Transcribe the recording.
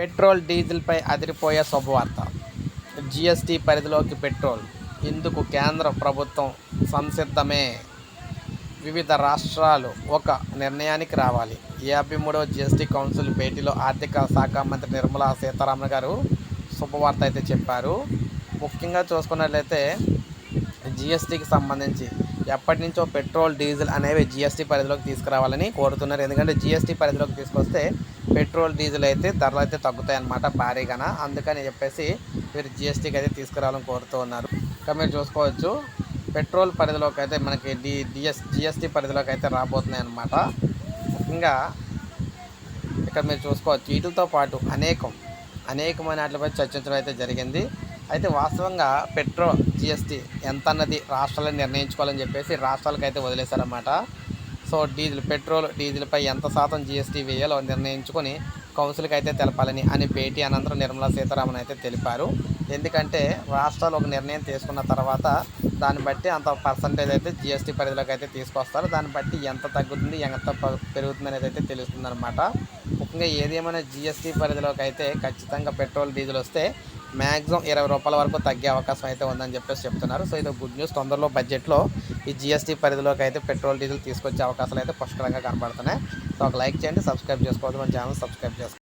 Petrol డీజిల్పై అదిరిపోయే శుభవార్త. GST పరిధిలోకి పెట్రోల్. ఇందుకు కేంద్ర ప్రభుత్వం సంసిద్ధమే. వివిధ రాష్ట్రాలు ఒక నిర్ణయానికి రావాలి. యాభై మూడవ జిఎస్టీ కౌన్సిల్ భేటీలో ఆర్థిక శాఖ మంత్రి నిర్మలా సీతారామన్ గారు శుభవార్త అయితే చెప్పారు. ముఖ్యంగా చూసుకున్నట్లయితే జిఎస్టీకి సంబంధించి ఎప్పటి నుంచో పెట్రోల్ డీజిల్ అనేవి జిఎస్టీ పరిధిలోకి తీసుకురావాలని కోరుతున్నారు. ఎందుకంటే జిఎస్టీ పరిధిలోకి తీసుకొస్తే పెట్రోల్ డీజిల్ అయితే ధరలు అయితే తగ్గుతాయన్నమాట భారీగాన. అందుకని చెప్పేసి వీరు జిఎస్టీకి అయితే తీసుకురావాలని కోరుతూ ఉన్నారు. ఇంకా మీరు చూసుకోవచ్చు పెట్రోల్ పరిధిలోకి అయితే మనకి డి డిఎస్ జిఎస్టీ పరిధిలోకి అయితే రాబోతున్నాయి అన్నమాట ముఖ్యంగా ఇక్కడ మీరు చూసుకోవచ్చు వీటితో పాటు అనేకం అనేకమైన వాటిపై చర్చించడం అయితే జరిగింది. అయితే వాస్తవంగా పెట్రోల్ జిఎస్టీ ఎంత అన్నది రాష్ట్రాలను నిర్ణయించుకోవాలని చెప్పేసి రాష్ట్రాలకైతే వదిలేశారన్నమాట. సో డీజిల్ పెట్రోల్ డీజిల్పై ఎంత శాతం జీఎస్టీ వేయాలో నిర్ణయించుకొని కౌన్సిల్కి అయితే తెలపాలని అని భేటీ అనంతరం నిర్మలా సీతారామన్ అయితే తెలిపారు. ఎందుకంటే రాష్ట్రాలు ఒక నిర్ణయం తీసుకున్న తర్వాత దాన్ని బట్టి అంత పర్సంటేజ్ అయితే జిఎస్టీ పరిధిలోకి అయితే తీసుకొస్తారు. దాన్ని బట్టి ఎంత తగ్గుతుంది ఎంత పెరుగుతుంది అనేది అయితే తెలుస్తుంది అనమాట ముఖ్యంగా ఏది ఏమైనా జిఎస్టీ పరిధిలోకి అయితే ఖచ్చితంగా పెట్రోల్ డీజిల్ వస్తే మ్యాక్సిమం ఇరవై రూపాయల వరకు తగ్గే అవకాశం అయితే ఉందని చెప్పేసి చెప్తున్నారు. సో ఇది గుడ్ న్యూస్. తొందరలో బడ్జెట్లో ఈ జిఎస్టీ పరిధిలోకి అయితే పెట్రోల్ డీజిల్ తీసుకొచ్చే అవకాశాలు అయితే పుష్కలంగా కనబడుతున్నాయి. సో ఒక లైక్ చేయండి సబ్స్క్రైబ్ చేసుకోవద్దు. మన ఛానల్ సబ్స్క్రైబ్ చేసుకోండి.